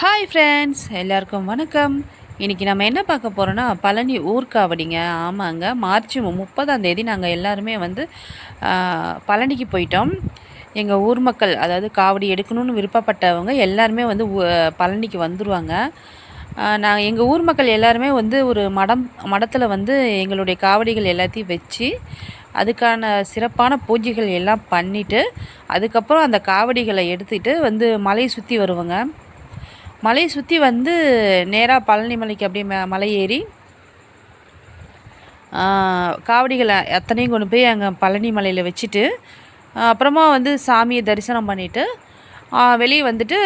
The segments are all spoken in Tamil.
ஹாய் ஃப்ரெண்ட்ஸ் எல்லாருக்கும் வணக்கம். இன்றைக்கி நம்ம என்ன பார்க்க போகிறோன்னா பழனி ஊர்காவடிங்க. ஆமாங்க. மார்ச் முப்பதாம் தேதி நாங்கள் எல்லாருமே வந்து பழனிக்கு போயிட்டோம். எங்கள் ஊர் மக்கள் அதாவது காவடி எடுக்கணும்னு விருப்பப்பட்டவங்க எல்லாருமே வந்து பழனிக்கு வந்துடுவாங்க நாங்கள் எங்கள் ஊர் மக்கள் எல்லாருமே வந்து ஒரு மடம் மடத்தில் வந்து எங்களுடைய காவடிகள் எல்லாத்தையும் வச்சு அதுக்கான சிறப்பான பூஜைகள் எல்லாம் பண்ணிவிட்டு அதுக்கப்புறம் அந்த காவடிகளை எடுத்துகிட்டு வந்து மலையை சுற்றி வருவாங்க. மலையை சுற்றி வந்து நேராக பழனி மலைக்கு அப்படியே ம- மலை ஏறி காவடிகளை அத்தனையும் கொண்டு போய் அங்கே பழனி மலையில் வச்சுட்டு அப்புறமா வந்து சாமியை தரிசனம் பண்ணிவிட்டு வெளியே வந்துட்டு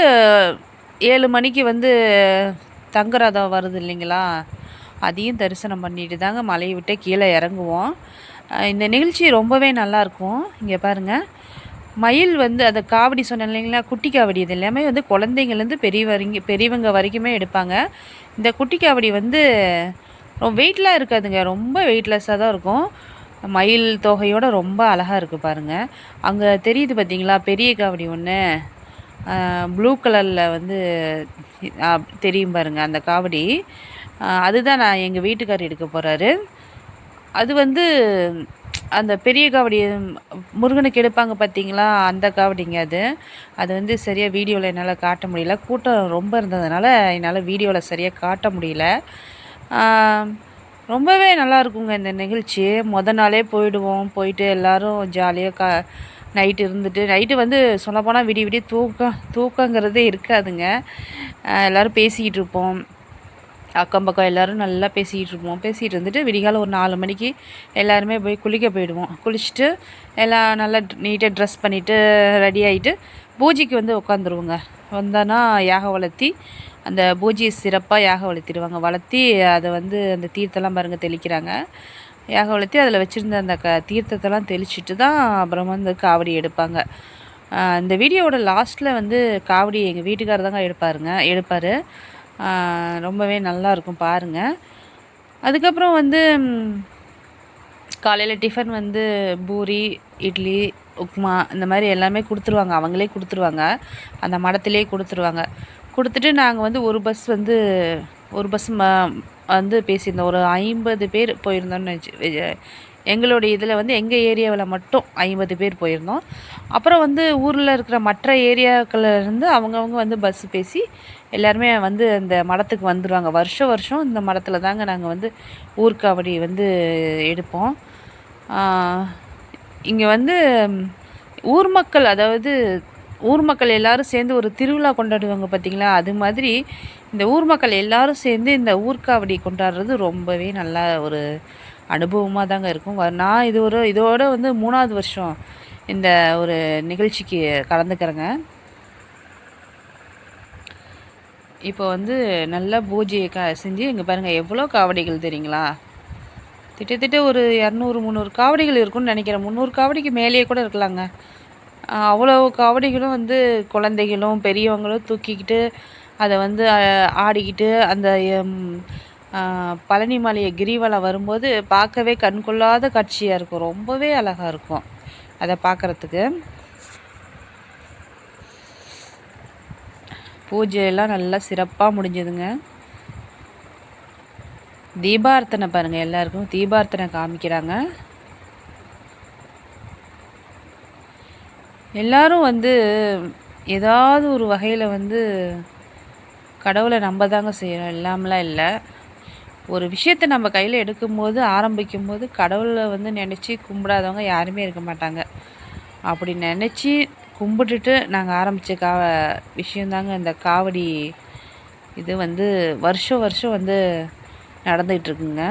ஏழு மணிக்கு வந்து தங்கரதம் வருது இல்லைங்களா? அதையும் தரிசனம் பண்ணிட்டு தாங்க மலையை விட்டு கீழே இறங்குவோம். இந்த நிகழ்ச்சி ரொம்பவே நல்லாயிருக்கும் இங்கே பாருங்கள் மயில் வந்து அந்த காவடி சொன்னேன் இல்லைங்களா? குட்டி காவடி இது எல்லாமே வந்து குழந்தைங்கள்லேருந்து பெரியவங்க பெரியவங்க வரைக்குமே எடுப்பாங்க. இந்த குட்டி காவடி வந்து ரொம்ப வெயிட்லாம் இருக்காதுங்க. ரொம்ப வெயிட்லெஸ்ஸாக தான் இருக்கும். மயில் தொகையோட ரொம்ப அழகாக இருக்குது பாருங்கள் அங்கே தெரியுது பார்த்தீங்களா பெரிய காவடி ஒன்று ப்ளூ கலரில் வந்து தெரியும் பாருங்கள் அந்த காவடி. அதுதான் நான் எங்கள் வீட்டுக்கார் எடுக்க போகிறாரு அது வந்து அந்த பெரிய காவடி முருகனுக்கு எடுப்பாங்க பார்த்தீங்களா அந்த காவடிங்க அது. அது வந்து சரியாக வீடியோவில் என்னால் காட்ட முடியல. கூட்டம் ரொம்ப இருந்ததுனால என்னால் வீடியோவில் சரியாக காட்ட முடியல. ரொம்பவே நல்லா இருக்குங்க இந்த நிகழ்ச்சி. மொதல் நாளே போயிடுவோம். போயிட்டு எல்லோரும் ஜாலியாக கா நைட்டு இருந்துட்டு நைட்டு வந்து சொல்லப்போனால் விடிய விடிய தூக்கம் தூக்கங்கிறதே இருக்காதுங்க. எல்லோரும் பேசிக்கிட்டு இருப்போம். அக்கம் பக்கம் எல்லோரும் நல்லா பேசிக்கிட்டு இருப்போம் பேசிகிட்டு இருந்துட்டு விடிகால ஒரு நாலு மணிக்கு எல்லாருமே போய் குளிக்க போயிடுவோம். குளிச்சுட்டு எல்லாம் நல்லா நீட்டாக ட்ரெஸ் பண்ணிவிட்டு ரெடி ஆகிட்டு பூஜைக்கு வந்து உட்காந்துருவோங்க வந்தோன்னா யாக வளர்த்தி அந்த பூஜையை சிறப்பாக யாக வளர்த்திடுவாங்க. வளர்த்தி அதை வந்து அந்த தீர்த்தம்லாம் பாருங்கள் தெளிக்கிறாங்க. யாக வளர்த்தி அதில் வச்சுருந்த அந்த க தீர்த்தத்தெல்லாம் தெளிச்சிட்டு தான் அப்புறம் வந்து காவடி எடுப்பாங்க. இந்த வீடியோவோட லாஸ்ட்டில் வந்து காவடி எங்கள் வீட்டுக்காரர் தாங்க எடுப்பாருங்க. எடுப்பார். ரொம்பவே நல்லா இருக்கும் பாருங்கள் அதுக்கப்புறம் வந்து காலையில் டிஃபன் வந்து பூரி இட்லி உப்புமா இந்த மாதிரி எல்லாமே கொடுத்துருவாங்க. அவங்களே கொடுத்துருவாங்க. அந்த மடத்திலே கொடுத்துருவாங்க. கொடுத்துட்டு நாங்கள் வந்து ஒரு பஸ் வந்து ஒரு பஸ் ம வந்து பேசியிருந்தோம். ஒரு ஐம்பது பேர் போயிருந்தோம்னு எங்களுடைய இதில் வந்து எங்கள் ஏரியாவில் மட்டும் ஐம்பது பேர் போயிருந்தோம். அப்புறம் வந்து ஊரில் இருக்கிற மற்ற ஏரியாக்கள்லேருந்து அவங்கவுங்க வந்து பஸ் பேசி எல்லாருமே வந்து அந்த மடத்துக்கு வந்துடுவாங்க வருஷம் வருஷம் இந்த மடத்தில் தாங்க நாங்கள் வந்து ஊர்காவடி வந்து எடுப்போம். இங்கே வந்து ஊர் மக்கள் அதாவது ஊர் மக்கள் எல்லோரும் சேர்ந்து ஒரு திருவிழா கொண்டாடுவாங்க பார்த்திங்களா அது மாதிரி இந்த ஊர் மக்கள் எல்லோரும் சேர்ந்து இந்த ஊர்காவடி கொண்டாடுறது ரொம்பவே நல்லா ஒரு அனுபவமாக தாங்க இருக்கும். நான் இது ஒரு இதோட வந்து மூணாவது வருஷம் இந்த ஒரு நிகழ்ச்சிக்கு கலந்துக்கிறேங்க. இப்போ வந்து நல்லா பூஜையை க செஞ்சு இங்கே பாருங்கள் எவ்வளோ காவடிகள் தெரியுங்களா? கிட்டத்தட்ட ஒரு இரநூறு முந்நூறு காவடிகள் இருக்கும்னு நினைக்கிறேன். முந்நூறு காவடிக்கு மேலேயே கூட இருக்கலாங்க. அவ்வளோ காவடிகளும் வந்து குழந்தைகளும் பெரியவங்களும் தூக்கிக்கிட்டு அதை வந்து ஆடிக்கிட்டு அந்த பழனி மலையை கிரிவலம் வரும்போது பார்க்கவே கண்கொள்ளாத காட்சியாக இருக்கும். ரொம்பவே அழகாக இருக்கும் அதை பார்க்குறதுக்கு. பூஜையெல்லாம் நல்லா சிறப்பாக முடிஞ்சதுங்க. தீபார்த்தனை பாருங்கள் எல்லாருக்கும் தீபார்த்தனை காமிக்கிறாங்க. எல்லாரும் வந்து ஏதாவது ஒரு வகையில் வந்து கடவுளை நம்ப தாங்க செய்கிறோம் இல்லாமலாம் இல்லை. ஒரு விஷயத்தை நம்ம கையில் எடுக்கும்போது ஆரம்பிக்கும்போது கடவுளை வந்து நினச்சி கும்பிடாதவங்க யாருமே இருக்க மாட்டாங்க. அப்படி நினச்சி கும்பிட்டுட்டு நாங்கள் ஆரம்பித்த கா விஷயந்தாங்க இந்த காவடி இது வந்து வருஷம் வருஷம் வந்து நடந்துகிட்ருக்குங்க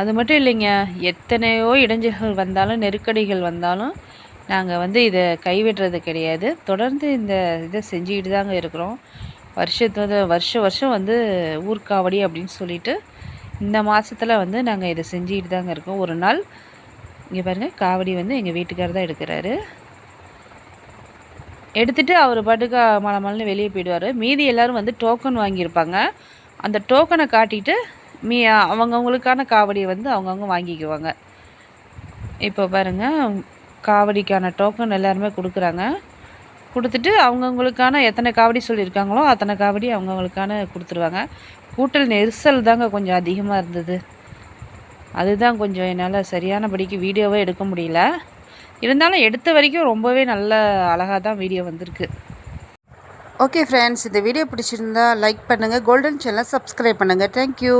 அது மட்டும் இல்லைங்க எத்தனையோ இடைஞ்சல்கள் வந்தாலும் நெருக்கடிகள் வந்தாலும் நாங்கள் வந்து இதை கைவிடுறது கிடையாது. தொடர்ந்து இந்த இதை செஞ்சுக்கிட்டு தாங்க இருக்கிறோம். வருஷத்து வருஷம் வருஷம் வந்து ஊர்காவடி அப்படின்னு சொல்லிட்டு இந்த மாதத்தில் வந்து நாங்கள் இதை செஞ்சுக்கிட்டு தாங்க இருக்கோம். ஒரு நாள் இங்கே பாருங்கள் காவடி வந்து எங்கள் வீட்டுக்காரர் தான் எடுக்கிறாரு. எடுத்துட்டு அவர் பாட்டுக்கு மலை மலைன்னு வெளியே போயிடுவார். மீதி எல்லாரும் வந்து டோக்கன் வாங்கியிருப்பாங்க. அந்த டோக்கனை காட்டிட்டு மீ அவங்கவுங்களுக்கான காவடியை வந்து அவங்கவுங்க வாங்கிக்குவாங்க. இப்போ பாருங்கள் காவடிக்கான டோக்கன் எல்லாருமே கொடுக்குறாங்க. கொடுத்துட்டு அவங்கவுங்களுக்கான எத்தனை காவடி சொல்லியிருக்காங்களோ அத்தனை காவடி அவங்கவுங்களுக்கான கொடுத்துருவாங்க. கூட்டல் நெரிசல் தாங்க கொஞ்சம் அதிகமாக இருந்தது. அதுதான் கொஞ்சம் என்னால் சரியானபடிக்கு வீடியோவே எடுக்க முடியல. இருந்தாலும் எடுத்த வரைக்கும் ரொம்பவே நல்ல அழகாக தான் வீடியோ வந்திருக்கு. ஓகே ஃப்ரெண்ட்ஸ் இந்த வீடியோ பிடிச்சிருந்தா லைக் பண்ணுங்கள் கோல்டன் சேனலை சப்ஸ்கிரைப் பண்ணுங்கள் தேங்க்யூ